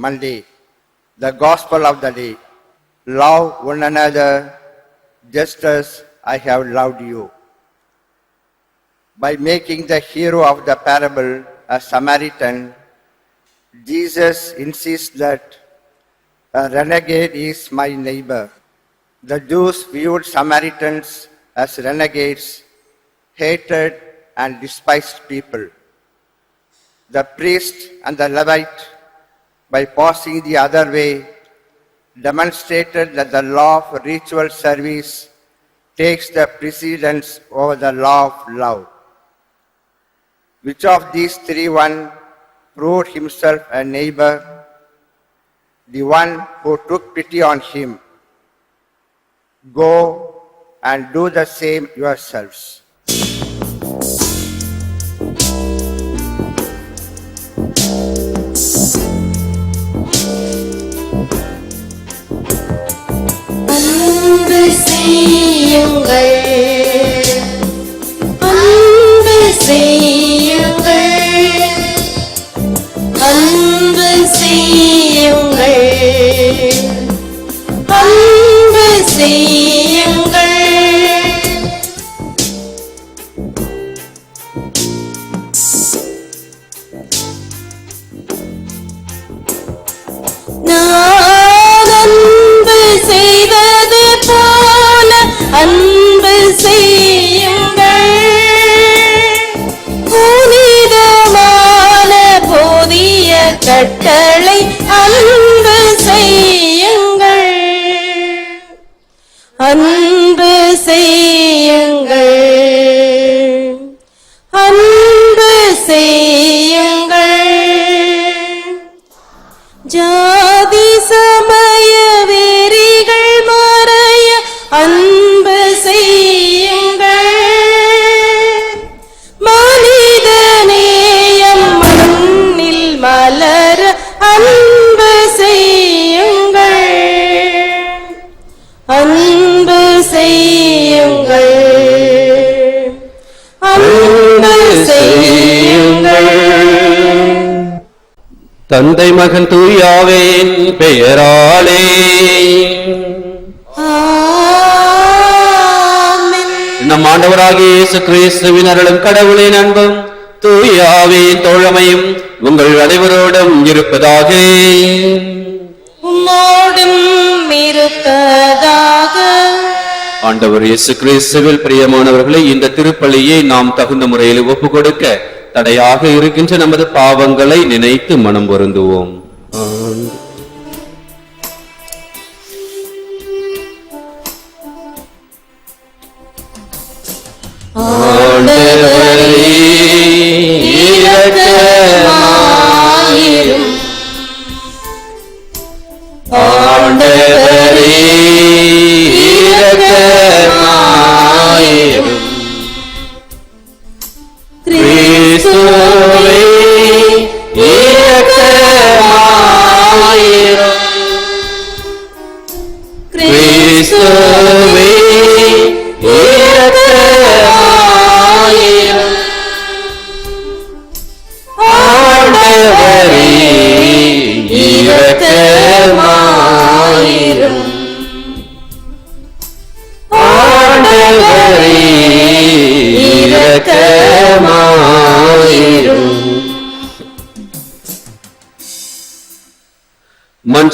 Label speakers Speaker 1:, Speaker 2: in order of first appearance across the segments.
Speaker 1: Monday, the gospel of the day. Love one another just as I have loved you. By making the hero of the parable a Samaritan, Jesus insists that a renegade is my neighbor. The Jews viewed Samaritans as renegades, hated and despised people. The priest and the Levite, by passing the other way, demonstrated that the law of ritual service takes the precedence over the law of love. Which of these three one proved himself a neighbor? The one who took pity on him. Go and do the same yourselves.
Speaker 2: நான் அன்பு செய்தது போல அன்பு செய்யுங்கள். புனிதமான போதிய கட்டளை அன்பு செய்யுங்கள். அன்பு செய்யுங்கள்
Speaker 3: தந்தை மகன் தூயாவேன் பெயராலே. நம் ஆண்டவராகிய இயேசு கிறிஸ்துவின் அருளும் கடவுளின் அன்பும் தூயாவின் தோழமையும் உங்கள் அனைவரோடும் இருப்பதாக. ஆண்டவர் இயேசு கிறிஸ்துவில் பிரியமானவர்களை இந்த திருப்பலியை நாம் தகுந்த முறையில் ஒப்பு கொடுக்க தடையாக இருக்கின்ற நமது பாவங்களை நினைத்து மனம் பொருந்துவோம்.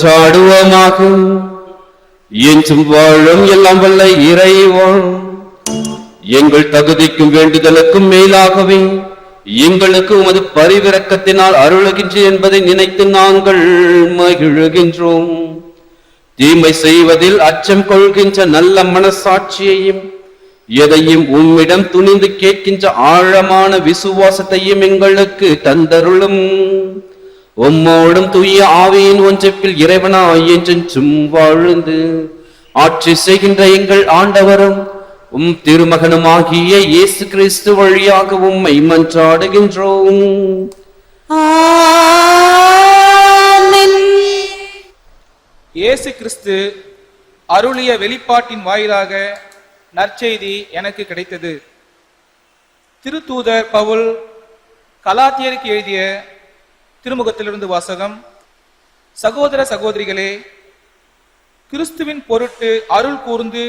Speaker 3: சாடுவோமாக என்றும் வாழும் எல்லாம் வல்ல இறைவன். எங்கள் தகுதிக்கும் வேண்டுதலுக்கும் மேலாகவே எங்களுக்கு உமது பரிவிறக்கத்தினால் அருளுகின்ற என்பதை நினைத்து நாங்கள் மகிழுகின்றோம். தீமை செய்வதில் அச்சம் கொள்கின்ற நல்ல மனசாட்சியையும் எதையும் உம்மிடம் துணிந்து கேட்கின்ற ஆழமான விசுவாசத்தையும் எங்களுக்கு தந்தருளும். உம்மோடும் தூய ஆவியின் ஒன்றிப்பில் இறைவனாய் என்றென்றும் வாழ்ந்து ஆட்சி செய்கின்ற எங்கள் ஆண்டவரும் உம் திருமகனுமாகிய இயேசு கிறிஸ்து வழியாக உம்மை மன்றாடுகின்றோம்.
Speaker 4: இயேசு கிறிஸ்து அருளிய வெளிப்பாட்டின் வாயிலாக நற்செய்தி எனக்கு கிடைத்தது திருத்தூதர் பவுல் கலாத்தியருக்கு எழுதிய திருமுகத்திலிருந்து வாசகம். சகோதர சகோதரிகளே கிறிஸ்துவின் பொருட்டு அருள் கூர்ந்து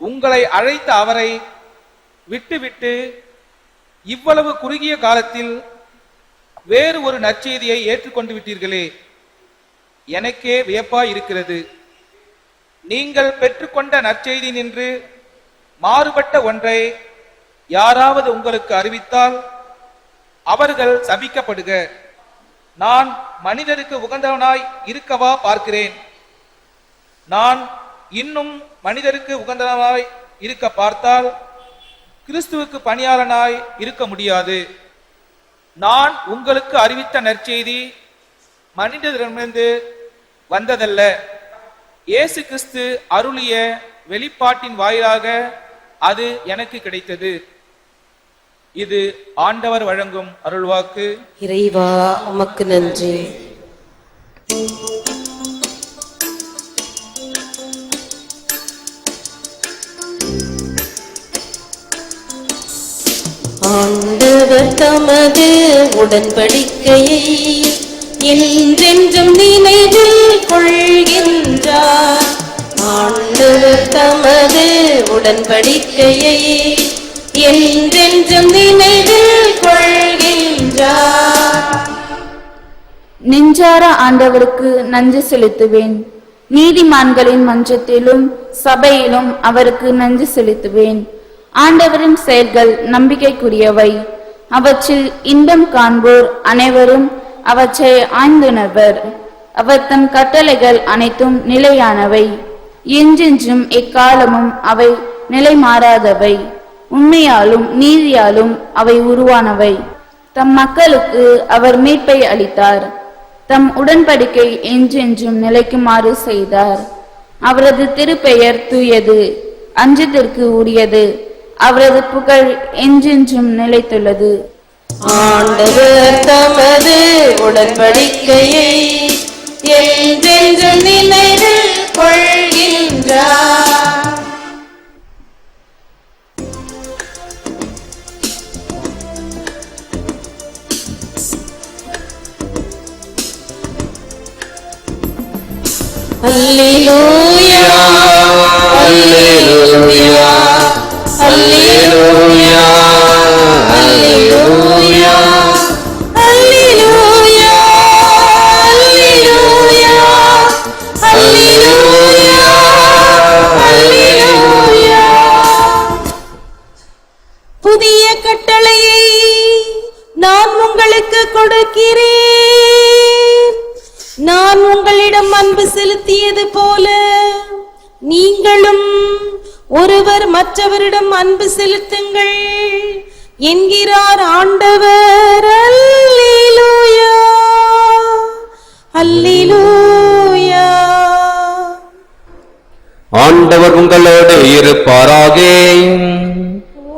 Speaker 4: உங்களை அழைத்த அவரை விட்டுவிட்டு இவ்வளவு குறுகிய காலத்தில் வேறு ஒரு நற்செய்தியை ஏற்றுக்கொண்டு விட்டீர்களே. எனக்கே வியப்பாய் இருக்கிறது. நீங்கள் பெற்றுக்கொண்ட நற்செய்தி நின்று மாறுபட்ட ஒன்றை யாராவது உங்களுக்கு அறிவித்தால் அவர்கள் சபிக்கப்படுக. நான் மனிதருக்கு உகந்தவனாய் இருக்கவா பார்க்கிறேன். நான் இன்னும் மனிதருக்கு உகந்தவனாய் இருக்க பார்த்தால் கிறிஸ்துவுக்கு பணியாளனாய் இருக்க முடியாது. நான் உங்களுக்கு அறிவித்த நற்செய்தி மனிதரிடமிருந்து வந்ததல்ல. இயேசு கிறிஸ்து அருளிய வெளிப்பாட்டின் வாயிலாக அது எனக்கு கிடைத்தது. இது ஆண்டவர் வழங்கும் அருள்வாக்கு.
Speaker 2: இறைவா உமக்கு நன்றி. ஆண்டவர் தமது உடன்படிக்கையை என்றென்றும் நினைவில் கொள்கின்றார். ஆண்டவர் தமது உடன்படிக்கையை என்றென்றும் நினைவில் கொள்கின்றார்.
Speaker 5: நெஞ்சார ஆண்டவருக்கு நன்றி செலுத்துவேன். நீதிமான்களின் மன்றத்திலும் சபையிலும் அவருக்கு நன்றி செலுத்துவேன். ஆண்டவரின் செயல்கள் நம்பிக்கைக்குரியவை. அவற்றில் இன்பம் காண்போர் அனைவரும் அவற்றை ஆய்ந்துணர்வர் அவர் தம் கட்டளைகள் அனைத்தும் நிலையானவை. என்றென்றும் எக்காலமும் அவை நிலை மாறாதவை உண்மையாலும் நீதியாலும் அவை உருவானவை. தம் மக்களுக்கு அவர் மீட்பை அளித்தார். தம் உடன்படிக்கை என்றென்றும் நிலைக்குமாறு செய்தார். அவரது திருப்பெயர் தூயது அஞ்சத்திற்கு உரியது. அவரது புகழ் என்றென்றும் நிலைத்துள்ளது.
Speaker 2: ஆண்டவர் தமது உடன்படிக்கையை என்றென்றும் நினைவில் கொள்கின்றார். அல்லேலூயா அல்லேலூயா அல்லேலூயா அல்லேலூயா அல்லேலூயா அல்லேலூயா அல்லேலூயா அல்லேலூயா புதிய கட்டளையை நான் உங்களுக்கு கொடுக்கிறேன். போல நீங்களும் ஒருவர் மற்றவரிடம் அன்பு செலுத்துங்கள் என்கிறார் ஆண்டவர். அல்லேலூயா. அல்லேலூயா.
Speaker 3: ஆண்டவர் உங்களோடு இருப்பாராக.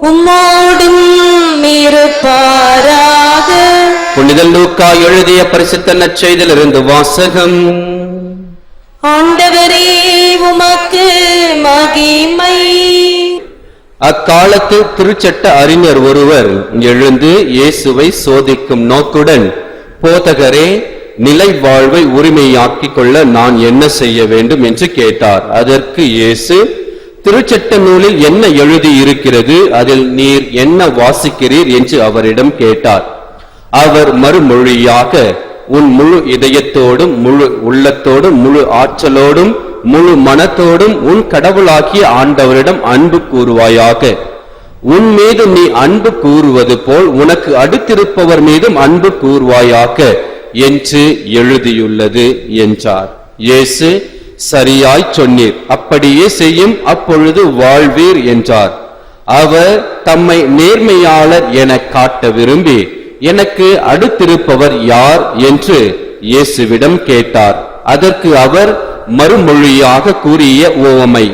Speaker 2: உம்மோடும் இருப்பாராக.
Speaker 3: புனித லூக்கா எழுதிய பரிசுத்த நற்செய்திலிருந்து வாசகம்.
Speaker 2: ஆண்டவரே உமக்கு மகிமை.
Speaker 3: அக்காலத்தில் திருச்சட்ட அறிஞர் ஒருவர் எழுந்து இயேசுவை சோதிக்கும் நோக்குடன் போதகரே நிலை வாழ்வை உரிமையாக்கிக் கொள்ள நான் என்ன செய்ய வேண்டும்? என்று கேட்டார். அதற்கு இயேசு திருச்சட்ட நூலில் என்ன எழுதி இருக்கிறது அதில் நீர் என்ன வாசிக்கிறீர்? என்று அவரிடம் கேட்டார். அவர் மறுமொழியாக உன் முழு இதயத்தோடும் முழு உள்ளத்தோடும் முழு ஆற்றலோடும் முழு மனத்தோடும் உன் கடவுளாகிய ஆண்டவரிடம் அன்பு கூறுவாயாக. உன் மீது நீ அன்பு கூறுவது போல் உனக்கு அடுத்திருப்பவர் மீதும் அன்பு கூறுவாயாக என்று எழுதியுள்ளது என்றார். இயேசு சரியாய் சொன்னீர். அப்படியே செய்யும் அப்பொழுது வாழ்வீர் என்றார். அவர் தம்மை நேர்மையாளர் என காட்ட விரும்பி எனக்கு அடுத்திருப்பவர் யார் என்று இயேசுவிடம் கேட்டார். அதற்கு அவர் மறுமொழியாக கூறிய ஓவமை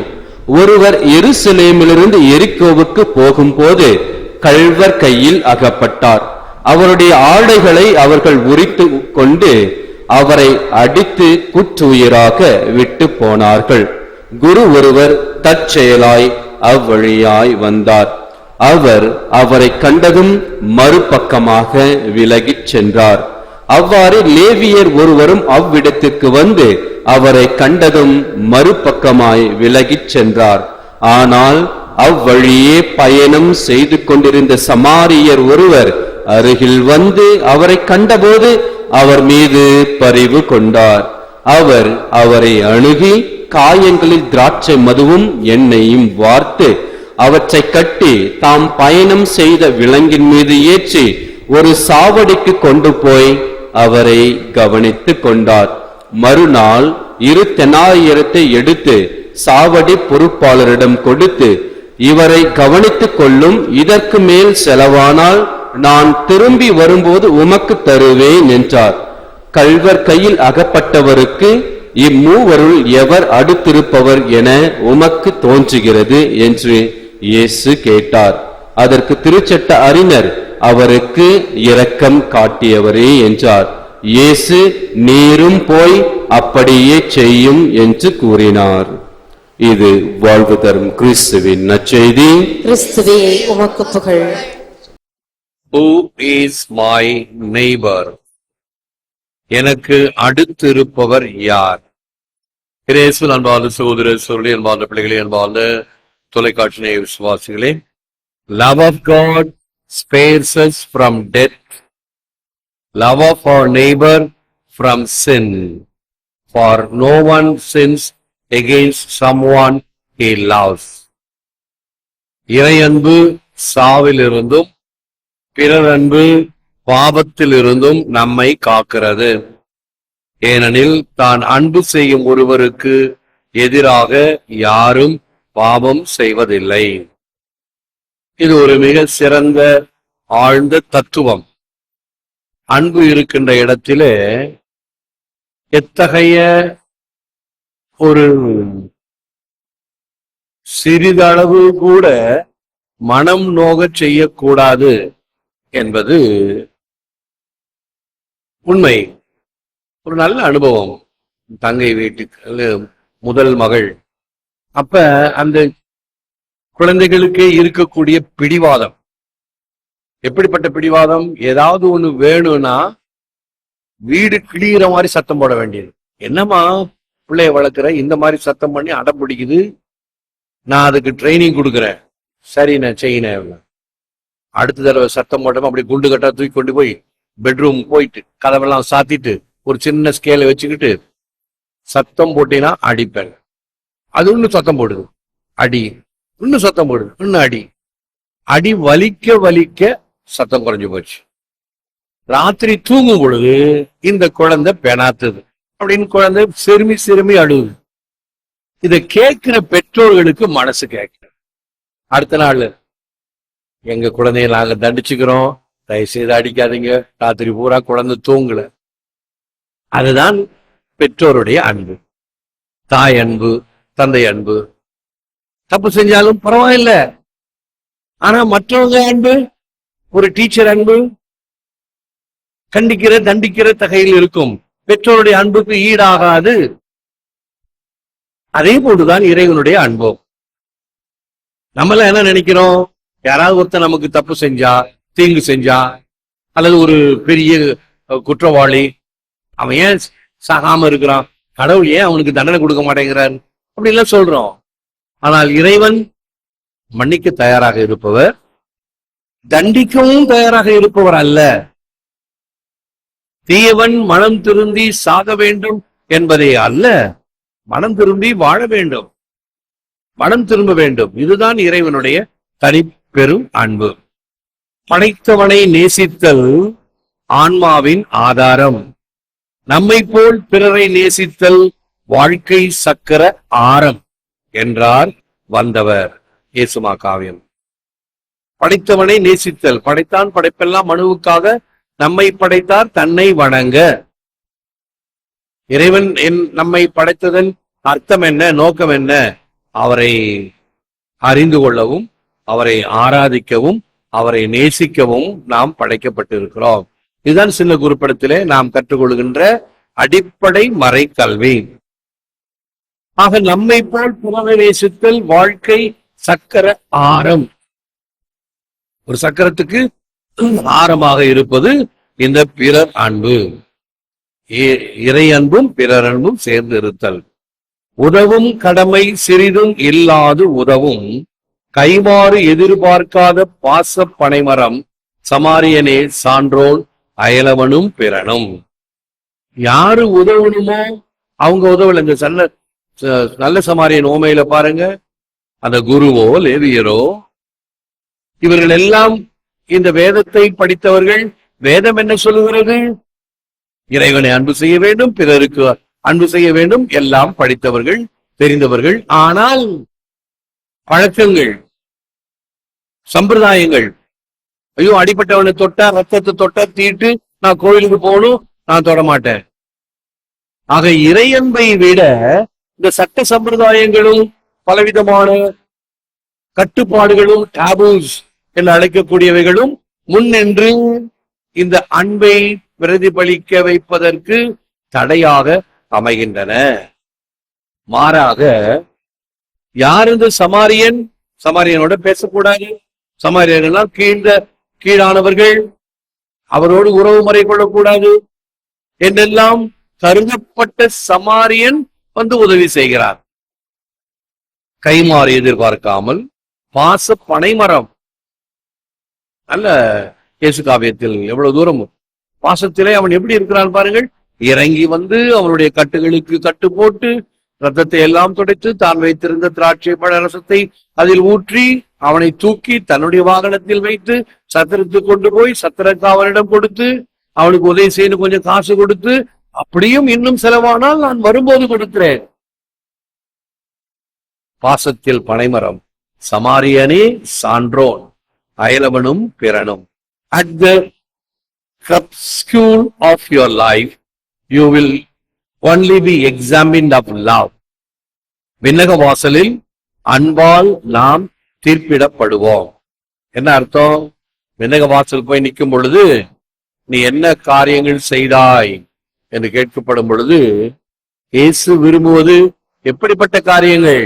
Speaker 3: ஒருவர் எருசலேமிலிருந்து எரிக்கோவுக்கு போகும்போது கள்வர் கையில் அகப்பட்டார். அவருடைய ஆடைகளை அவர்கள் உரித்து கொண்டு அவரை அடித்து குற்றுயிராக விட்டு போனார்கள். குரு ஒருவர் தற்செயலாய் அவ்வழியாய் வந்தார். அவர் அவரை கண்டதும் மறுபக்கமாக விலகிச் சென்றார். அவ்வாறு லேவியர் ஒருவரும் அவ்விடத்திற்கு வந்து அவரை கண்டதும் மறுபக்கமாய் விலகிச் சென்றார். ஆனால் அவ்வழியே பயணம் செய்து கொண்டிருந்த சமாரியர் ஒருவர் அருகில் வந்து அவரை கண்டபோது அவர் மீது பரிவு கொண்டார். அவர் அவரை அணுகி காயங்களில் திராட்சை மதுவும் எண்ணெயும் வார்த்து அவற்றை கட்டி தாம் பயணம் செய்த விலங்கின் மீது ஏற்றி ஒரு சாவடிக்கு கொண்டு போய் அவரை கவனித்து கொண்டார். மறுநாள் இரு தெனாயிரத்தை எடுத்து சாவடி பொறுப்பாளரிடம் கொடுத்து இவரை கவனித்துக் கொள்ளும் இதற்கு மேல் செலவானால் நான் திரும்பி வரும்போது உமக்கு தருவேன் என்றார். கல்வர் கையில் அகப்பட்டவருக்கு இம்மூவருள் எவர் அடுத்திருப்பவர் என உமக்கு தோன்றுகிறது என்று இயேசு கேட்டார். அதற்கு திருச்சட்ட அறிஞர் அவருக்கு இரக்கம் காட்டியவரே என்றார். இயேசு நீரும் போய் அப்படியே செய்யும் என்று கூறினார். இது வாழ்வு தரும் கிறிஸ்துவின் நற்செய்தி.
Speaker 2: கிறிஸ்துவே உமக்கு புகழ்.
Speaker 6: Who is my neighbor? எனக்கு அடுத்திருப்பவர் யார்? கிரேசு அன்பார்ந்த சகோதர சொல்லி அன்பார்ந்த பிள்ளைகளே அன்பார்ந்த தொலைக்காட்சி நேய விசுவாசிகளே love of God spares from death love of our neighbour from sin for no one sins against someone he loves இறை அன்பு சாவிலிருந்தும் பிறர் அன்பு பாவத்திலிருந்தும் நம்மை காக்கிறது. ஏனெனில் தான் அன்பு செய்யும் ஒருவருக்கு எதிராக யாரும் பாவம் செய்வதில்லை. இது ஒரு மிக சிறந்த ஆழ்ந்த தத்துவம். அன்பு இருக்கின்ற இடத்திலே எத்தகைய ஒரு சிறிதளவு கூட மனம் நோகச் செய்யக்கூடாது என்பது உண்மை. ஒரு நல்ல அனுபவம். தங்கை வீட்டுக்கு முதல் மகள். அப்ப அந்த குழந்தைகளுக்கே இருக்கக்கூடிய பிடிவாதம். எப்படிப்பட்ட பிடிவாதம்? ஏதாவது ஒண்ணு வேணும்னா வீடு கிளியிற மாதிரி சத்தம் போட வேண்டியது. என்னம்மா பிள்ளைய வளர்க்குற? இந்த மாதிரி சத்தம் பண்ணி அடம் பிடிக்குது. நான் அதுக்கு ட்ரைனிங் கொடுக்குறேன். சரி நான் செய்யினேன் அடுத்த தடவை சத்தம் போட்டோம் அப்படி குண்டு கட்டா தூக்கி கொண்டு போய் பெட்ரூம் போயிட்டு கதவெல்லாம் சாத்திட்டு ஒரு சின்ன ஸ்கேலை வச்சுக்கிட்டு சத்தம் போட்டினா அடிப்பேன். அது இன்னும் சத்தம் போடுது. அடி. இன்னும் சத்தம் போடுது. இன்னும் அடி. அடி வலிக்க வலிக்க சத்தம் குறைஞ்சு போச்சு. ராத்திரி தூங்கும் பொழுது இந்த குழந்தை பெணாத்துது அப்படின்னு குழந்தை சிறுமி சிறுமி அழுகுது இதை கேட்கிற பெற்றோர்களுக்கு மனசு கேட்க அடுத்த நாள் எங்க குழந்தைய நாங்க தண்டிச்சுக்கிறோம். தயவு செய்து அடிக்காதீங்க. ராத்திரி பூரா குழந்தை தூங்கல. அதுதான் பெற்றோருடைய அன்பு. தாய் அன்பு தந்தை அன்பு. தப்பு செஞ்சாலும் பரவாயில்ல. ஆனா மற்றவங்க அன்பு ஒரு டீச்சர் அன்பு கண்டிக்கிற தண்டிக்கிற தகையில் இருக்கும். பெற்றோருடைய அன்புக்கு ஈடாகாது. அதே போன்றுதான் இறைவனுடைய அன்பும். நம்மள என்ன நினைக்கிறோம்? யாராவது ஒருத்தன் நமக்கு தப்பு செஞ்சா தீங்கு செஞ்சா அல்லது ஒரு பெரிய குற்றவாளி அவன் ஏன் சாகாம இருக்கிறான்? கடவுள் ஏன் அவனுக்கு தண்டனை கொடுக்க மாட்டேங்கிறான் அப்படின்லாம் சொல்றோம். ஆனால் இறைவன் மன்னிக்க தயாராக இருப்பவர் தண்டிக்கவும் தயாராக இருப்பவர் அல்ல. தீயவன் மனம் திருந்தி சாக வேண்டும் என்பதே அல்ல. மனம் திரும்பி வாழ வேண்டும். மனம் திரும்ப வேண்டும். இதுதான் இறைவனுடைய தனிப்பெரும் அன்பு. படைத்தவனை நேசித்தல் ஆன்மாவின் ஆதாரம். நம்மை போல் பிறரை நேசித்தல் வாழ்க்கை சக்கர ஆரம் என்றார் வந்தவர். இயேசுமா காவியம். படைத்தவனை நேசித்தல். படைத்தான் படைப்பெல்லாம் மனுவுக்காக நம்மை படைத்தார் தன்னை வணங்க. இறைவன் என் நம்மை படைத்ததன் அர்த்தம் என்ன நோக்கம் என்ன? அவரை அறிந்து கொள்ளவும் அவரை ஆராதிக்கவும் அவரை நேசிக்கவும் நாம் படைக்கப்பட்டிருக்கிறோம். இதுதான் சின்ன குறிப்பிடத்திலே நாம் கற்றுக்கொள்கின்ற அடிப்படை மறைக்கல்வி. ஆக நம்மை போல் புறவை நேசித்தல் வாழ்க்கை சக்கர ஆரம். ஒரு சக்கரத்துக்கு ஆரமாக இருப்பது இந்த பிறர் அன்பு. இறை அன்பும் பிறர் அன்பும் சேர்ந்து இருத்தல். உதவும் கடமை சிறிதும் இல்லாது உதவும். கைமாறு எதிர்பார்க்காத பாச பனைமரம் சமாரியனே சான்றோன் அயலவனும் பிறனும். யாரு உதவணுமோ அவங்க உதவல இந்த சன்ன நல்ல சமாரியன் ஓமையில பாருங்க. அந்த குருவோ லேவியரோ இவர்கள் எல்லாம் இந்த வேதத்தை படித்தவர்கள். வேதம் என்ன சொல்லுகிறது? இறைவனை அன்பு செய்ய வேண்டும் பிறருக்கு அன்பு செய்ய வேண்டும் எல்லாம் படித்தவர்கள் தெரிந்தவர்கள். ஆனால் பழக்கங்கள் சம்பிரதாயங்கள். ஐயோ அடிப்பட்டவனை தொட்டா ரத்தத்தை தொட்டா தீட்டு நான் கோயிலுக்கு போகணும் நான் தொட மாட்டேன். ஆக இறையன்பை விட இந்த சட்ட சம்பிரதாயங்களும் பலவிதமான கட்டுப்பாடுகளும் டாபூஸ் என்று அழைக்கக்கூடியவைகளும் முன்னின்று இந்த அன்பை பிரதிபலிக்க வைப்பதற்கு தடையாக அமைகின்றன. மாறாக யார் இந்த சமாரியன்? சமாரியனோட பேசக்கூடாது. சமாரியன் எல்லாம் கீழ்ந்த கீழானவர்கள். அவரோடு உறவு முறை கொள்ளக்கூடாது என்றெல்லாம் கருதப்பட்ட சமாரியன் வந்து உதவி செய்கிறார். கைமாறு எதிர்பார்க்காமல் பாச பனைமரம். நல்ல இயேசு காவியத்தில் எவ்வளவு தூரம் பாசத்திலே அவன் எப்படி இருக்கிறான் பாருங்கள். இறங்கி வந்து அவனுடைய கட்டுகளுக்கு கட்டு போட்டு ரத்தத்தை எல்லாம் துடைத்து தான் வைத்திருந்த திராட்சை பழ ரசத்தை அதில் ஊற்றி அவனை தூக்கி தன்னுடைய வாகனத்தில் வைத்து சத்திரத்துக்கு கொண்டு போய் சத்திர காவலிடம் கொடுத்து அவனுக்கு உதவி செய்யணும் கொஞ்சம் காசு கொடுத்து அப்படியும் இன்னும் செலவானால் நான் வரும்போது கொடுக்கிறேன். பாசத்தில் பனைமரம் சமாரியனே சான்றோன் அயலவனும் பிறனும். At the off of your life you will only be examined of love. விண்ணக வாசலில் அன்பால் நாம் தீர்ப்பிடப்படுவோம். என்ன அர்த்தம்? விண்ணக வாசல் போய் நிற்கும் பொழுது நீ என்ன காரியங்கள் செய்தாய்? என்று கேட்கப்படும் பொழுது இயேசு விரும்புவது எப்படிப்பட்ட காரியங்கள்?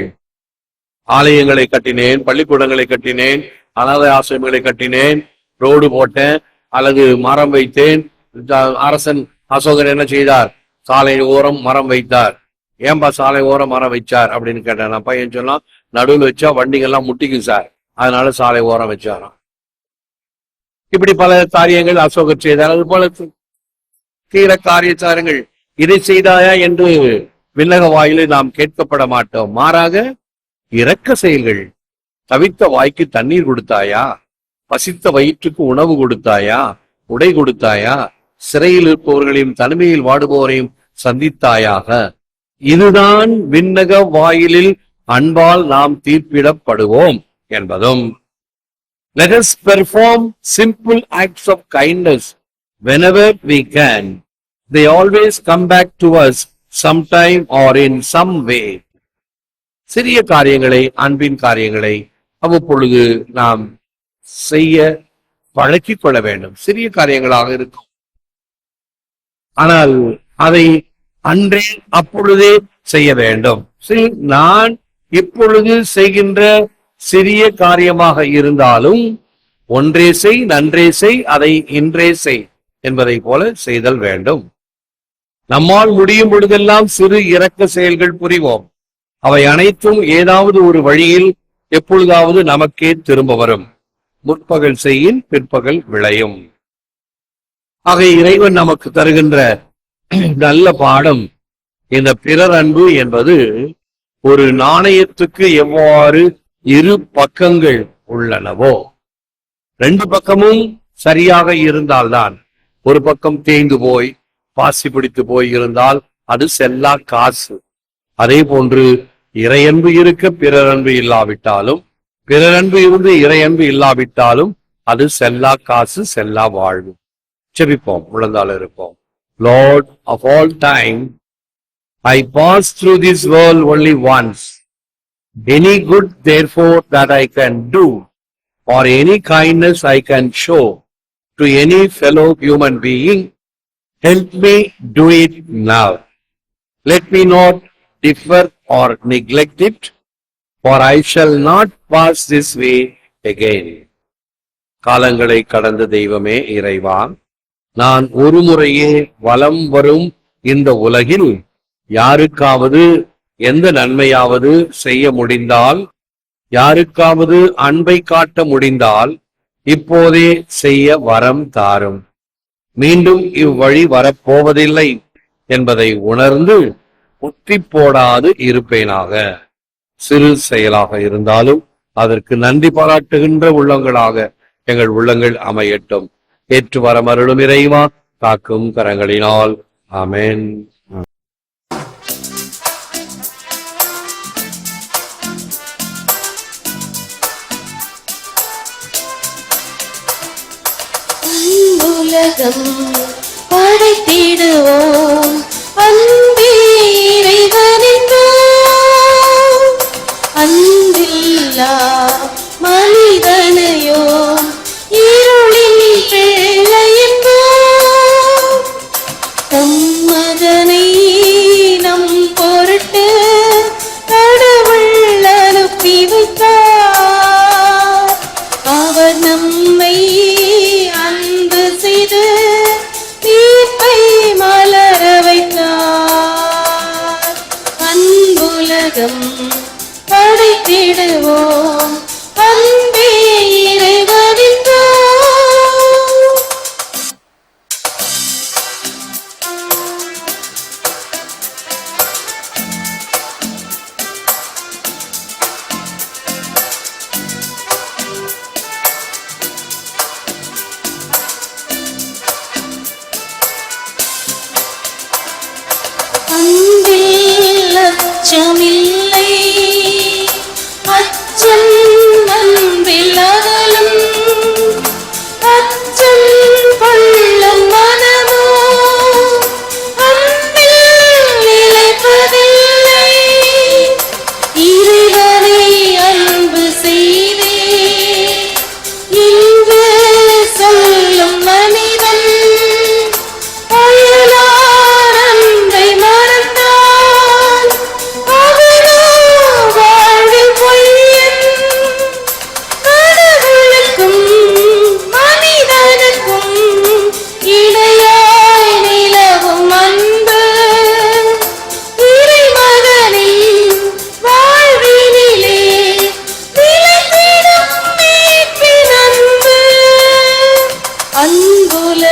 Speaker 6: ஆலயங்களை கட்டினேன் பள்ளிக்கூடங்களை கட்டினேன் அனாதை ஆசிரமங்களை கட்டினேன் ரோடு போட்டேன் அல்லது மரம் வைத்தேன். அரசன் அசோகர் என்ன செய்தார்? சாலை ஓரம் மரம் வைத்தார். ஏன்பா சாலை ஓரம் மரம் வைச்சார் அப்படின்னு கேட்டேன் நான் பையன் சொன்னான் நடுவில் வச்சா வண்டிகள்லாம் முட்டிக்கும் சார். அதனால சாலை ஓரம் வச்சாராம். இப்படி பல காரியங்கள் அசோகர் செய்தார். அது போல தீர காரியச்சாரங்கள் இதை செய்தாயா என்று விண்ணக வாயிலை நாம் கேட்கப்பட மாட்டோம். மாறாக இரக்க செயல்கள் தவித்த வாய்க்கு தண்ணீர் கொடுத்தாயா? பசித்த வயிற்றுக்கு உணவு கொடுத்தாயா? உடை கொடுத்தாயா? சிறையில் இருப்பவர்களையும் தனிமையில் வாடுபவரையும் சந்தித்தாயாக. இதுதான் விண்ணக வாயிலில் அன்பால் நாம் தீர்ப்பிடப்படுவோம் என்பதும். Let us perform simple acts of kindness whenever we can. They always come back to us sometime or in some way. சிறிய காரியங்களை அன்பின் காரியங்களை அவ்வப்பொழுது நாம் செய்ய பழக்கிக் கொள்ள வேண்டும் சிறிய காரியங்களாக இருக்கும் ஆனால் அதை அன்றே அப்பொழுதே செய்ய வேண்டும் சரி, நான் இப்பொழுது செய்கின்ற சிறிய காரியமாக இருந்தாலும் ஒன்றே செய் நன்றே செய் அதை இன்றே செய் என்பதை போல செய்தல் வேண்டும். நம்மால் முடியும் பொழுதெல்லாம் சிறு இரக்க செயல்கள் புரிவோம். அவை அனைத்தும் ஏதாவது ஒரு வழியில் எப்பொழுதாவது நமக்கே திரும்ப வரும். முற்பகல் செய்யின் பிற்பகல் விளையும். ஆக இறைவன் நமக்கு தருகின்ற நல்ல பாடம் இந்த பிறர் அன்பு என்பது ஒரு நாணயத்துக்கு எவ்வாறு இரு பக்கங்கள் உள்ளனவோ. ரெண்டு பக்கமும் சரியாக இருந்தால்தான். ஒரு பக்கம் தேய்ந்து போய் பாசி பிடித்து போய் இருந்தால் அது செல்லா காசு. அதே போன்று இறையன்பு இருக்க பிறரன்பு இல்லாவிட்டாலும் பிறரன்பு இருந்து இறையன்பு இல்லாவிட்டாலும் அது செல்லா காசு செல்லா வாழ்வு. செபிப்போம் உழந்தால் இருப்போம். Lord of all time I pass through this world only once any good therefore that I can do or any kindness I can show to any fellow human being, help me do it now. Let me not differ or neglect it, for I shall not pass this way again. காலங்களை கடந்த தெய்வமே இறைவா நான் ஒரு முறையே வலம் வரும் இந்த உலகில் யாருக்காவது எந்த நன்மையாவது செய்ய முடிந்தால் யாருக்காவது அன்பை காட்ட முடிந்தால் இப்போதே செய்ய வரம் தாரும். மீண்டும் இவ்வழி வரப்போவதில்லை என்பதை உணர்ந்து முத்தி போடாது இருப்பேனாக. சிறு செயலாக இருந்தாலும் அதற்கு நன்றி பாராட்டுகின்ற உள்ளங்களாக எங்கள் உள்ளங்கள் அமையட்டும். ஏற்று வரமருளும் இறைவா காக்கும் கரங்களினால். அமேன்
Speaker 2: உலகம் படைத்திடுவோம் அன்பே இறைவனின்றோம் அன்பில்லா மனிதனையோ இருளின் பிள்ளையென்போம் தம் மகனை நம் பொருட்டு கடவுள் அனுப்பி வைத்தார்.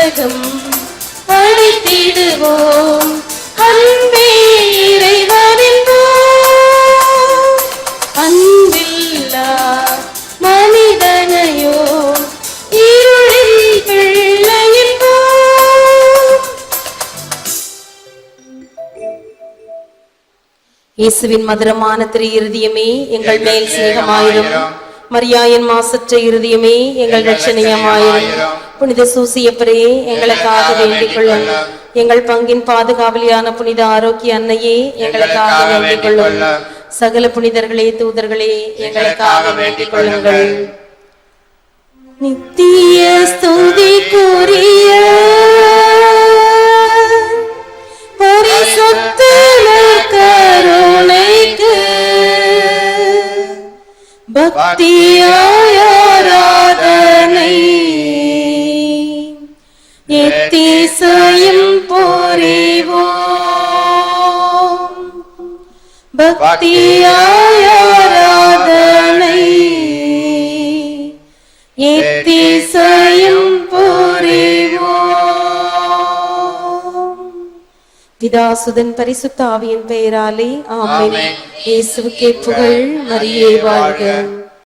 Speaker 2: அன்புலகம் படைத்திடுவோம் அன்பே இறைவனின்றோம் அன்பில்லா மனிதனையோ
Speaker 7: இயேசுவின் மதுரமான திரு இருதயமே எங்கள் மேல் சிநேகமாயிரும். மரியாயின் மாசற்ற இருதயமே எங்கள் ரட்சணியமாயிரும் புனித சூசியப்பரே எங்களுக்காக வேண்டிக் கொள்ளும் எங்கள் பங்கின் பாதுகாவலியான புனித ஆரோக்கிய அன்னையே எங்களுக்காக வேண்டிக் கொள்ளும் சகல புனிதர்களே தூதர்களே எங்களுக்காக வேண்டிக் கொள்ளுங்கள்
Speaker 2: நித்திய ஸ்துதிக்குரிய பரிசுத்த கருணைக்கு புரிவோம் பக்தியாய் ஆராதனை எத்திசையும் புரிவோம்
Speaker 7: பிதாசுதன் பரிசுத்த ஆவியின் பெயராலே ஆமென். இயேசுவுக்கே புகழ் மரியே வாழ்க.